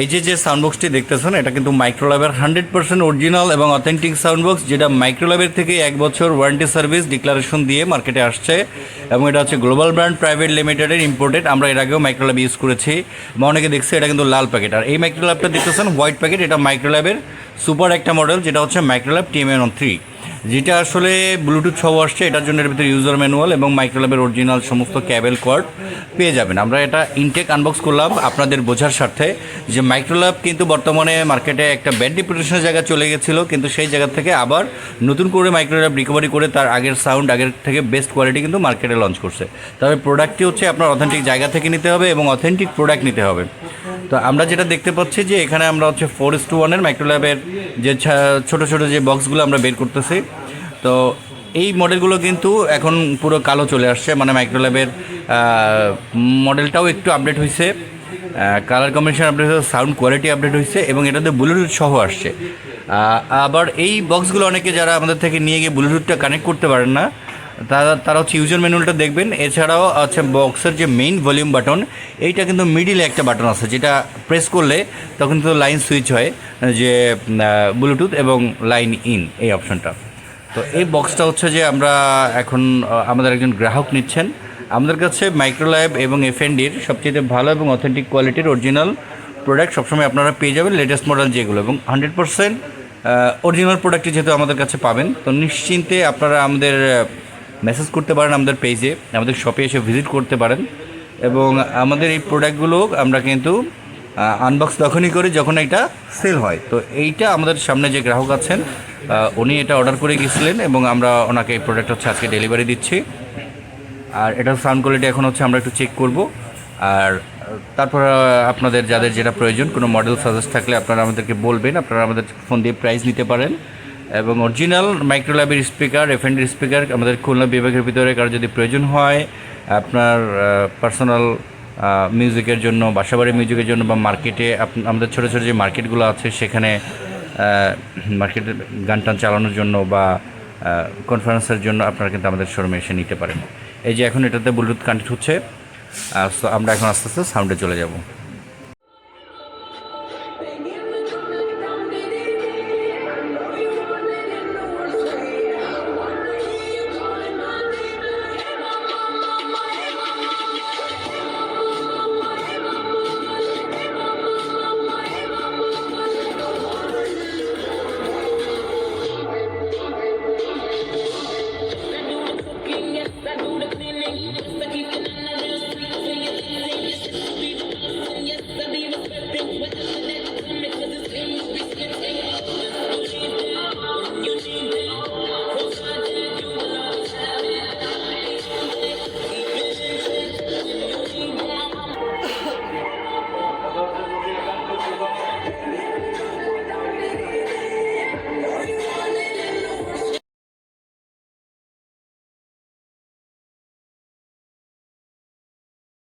এই যে যে সাউন্ড বক্সটি দেখতেছেন, এটা কিন্তু মাইক্রোল্যাবের হান্ড্রেড পার্সেন্ট অরিজিনাল এবং অথেন্টিক সাউন্ড বক্স যেটা মাইক্রোল্যাবের থেকে এক বছর ওয়ারেন্টি সার্ভিস ডিক্লারেশন দিয়ে মার্কেটে আসছে এবং এটা হচ্ছে গ্লোবাল ব্র্যান্ড প্রাইভেট লিমিটেডের ইম্পোর্টেড আমরা এর আগেও মাইক্রোল্যাব ইউজ করেছি। বা অনেকে দেখছে এটা কিন্তু লাল প্যাকেট আর এই মাইক্রোল্যাবটা দেখতেছেন হোয়াইট প্যাকেট এটা মাইক্রোল্যাবের সুপার একটা মডেল যেটা হচ্ছে মাইক্রোল্যাব টিএমএন থ্রি যেটা আসলে ব্লুটুথ সহ আসছে, এটার জন্য এর ভিতরে ইউজার ম্যানুয়াল এবং মাইক্রোল্যাবের অরিজিনাল সমস্ত ক্যাবেল কর্ড পেয়ে যাবেন। আমরা এটা ইনটেক আনবক্স করলাম আপনাদের বোঝার স্বার্থে যে মাইক্রোল্যাব কিন্তু বর্তমানে মার্কেটে একটা ব্যাড ডিপ্রেশনের জায়গা চলে গেছিল, কিন্তু সেই জায়গা থেকে আবার নতুন করে মাইক্রোল্যাব রিকভারি করে তার আগের সাউন্ড আগের থেকে বেস্ট কোয়ালিটি কিন্তু মার্কেটে লঞ্চ করছে। তবে প্রোডাক্টটি হচ্ছে আপনার অথেন্টিক জায়গা থেকে নিতে হবে এবং অথেন্টিক প্রোডাক্ট নিতে হবে। তো আমরা যেটা দেখতে পাচ্ছি যে এখানে আমরা হচ্ছে ফোর ইস টু ওয়ানের মাইক্রোল্যাবের যে ছোট ছোট যে বক্সগুলো আমরা বের করতেছি। তো এই মডেলগুলো কিন্তু এখন পুরো কালো চলে আসছে মানে মাইক্রোল্যাবের মডেলটাও একটু আপডেট হয়েছে কালার কম্বিনেশন আপডেট হয়েছে সাউন্ড কোয়ালিটি আপডেট হয়েছে এবং এটাতে ব্লুটুথ সহ আসছে। আবার এই বক্সগুলো অনেকে যারা আমাদের থেকে নিয়ে গিয়ে ব্লুটুথটা কানেক্ট করতে পারেন না, তারা তারা হচ্ছে ইউজার ম্যানুয়ালটা দেখবেন। এছাড়াও আছে বক্সের যে মেইন ভলিউম বাটন এইটা কিন্তু মিডিলে একটা বাটন আছে, যেটা প্রেস করলে তখন কিন্তু লাইন সুইচ হয়, যে ব্লুটুথ এবং লাইন ইন এই অপশনটা তো এই বক্সটা হচ্ছে যে আমরা এখন আমাদের একজন গ্রাহক নিচ্ছেন। আমাদের কাছে মাইক্রোল্যাব এবং এফএনডির সবচেয়ে ভালো এবং অথেন্টিক কোয়ালিটির অরিজিনাল প্রোডাক্ট সবসময় আপনারা পেয়ে যাবেন লেটেস্ট মডেল যেগুলো। এবং হান্ড্রেড পার্সেন্ট অরিজিনাল প্রোডাক্টটি যেহেতু আমাদের কাছে পাবেন, তো নিশ্চিন্তে আপনারা আমাদের মেসেজ করতে পারেন আমাদের পেজে আমাদের শপে এসে ভিজিট করতে পারেন। এবং আমাদের এই প্রোডাক্টগুলো আমরা কিন্তু আনবক্স তখনই করি যখন এটা সেল হয়। তো এইটা আমাদের সামনে যে গ্রাহক আছেন উনি এটা অর্ডার করে গেছিলেন এবং আমরা ওনাকে এই প্রোডাক্ট হচ্ছে আজকে ডেলিভারি দিচ্ছি। আর এটার সাউন্ড কোয়ালিটি এখন হচ্ছে আমরা একটু চেক করব। আর তারপর আপনাদের যাদের যেটা প্রয়োজন, কোনো মডেল সাজেস্ট থাকলে আপনারা আমাদেরকে বলবেন, আপনারা আমাদের ফোন দিয়ে প্রাইস নিতে পারেন। এবং অরিজিনাল মাইক্রোল্যাবের স্পিকার এফএনডির স্পিকার আমাদের খুলনা বিভাগের ভিতরে কারও যদি প্রয়োজন হয়, আপনার পার্সোনাল মিউজিকের জন্য বাসাবাড়ি মিউজিকের জন্য বা মার্কেটে আমাদের ছোটো ছোটো যে মার্কেটগুলো আছে, সেখানে মার্কেটে গান টান চালানোর জন্য বা কনফারেন্সের জন্য আপনারা কিন্তু আমাদের শোরুমে এসে নিতে পারেন। এই যে এখন এটাতে ব্লুটুথ কানেক্ট হচ্ছে সো আমরা এখন আস্তে আস্তে সাউন্ডে চলে যাব।